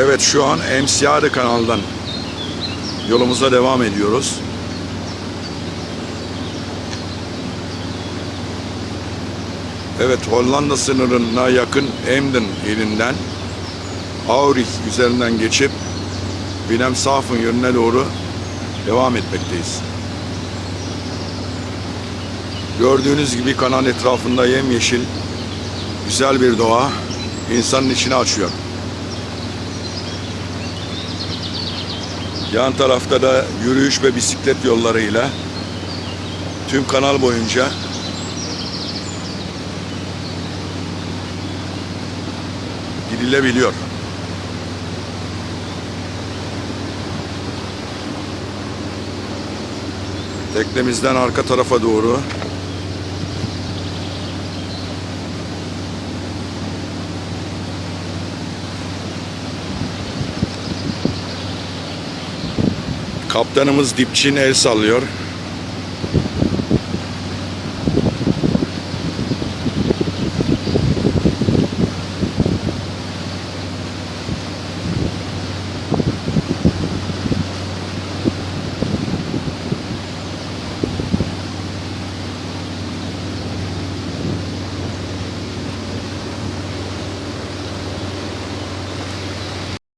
Evet şu an Emsiyade kanaldan yolumuza devam ediyoruz. Evet Hollanda sınırına yakın Emden ilinden Aurich üzerinden geçip Wilhelmshaven yönüne doğru devam etmekteyiz. Gördüğünüz gibi kanal etrafında yemyeşil güzel bir doğa insanın içini açıyor. Yan tarafta da yürüyüş ve bisiklet yollarıyla tüm kanal boyunca gidilebiliyor. Teknemizden arka tarafa doğru Kaptanımız dipçin el sallıyor.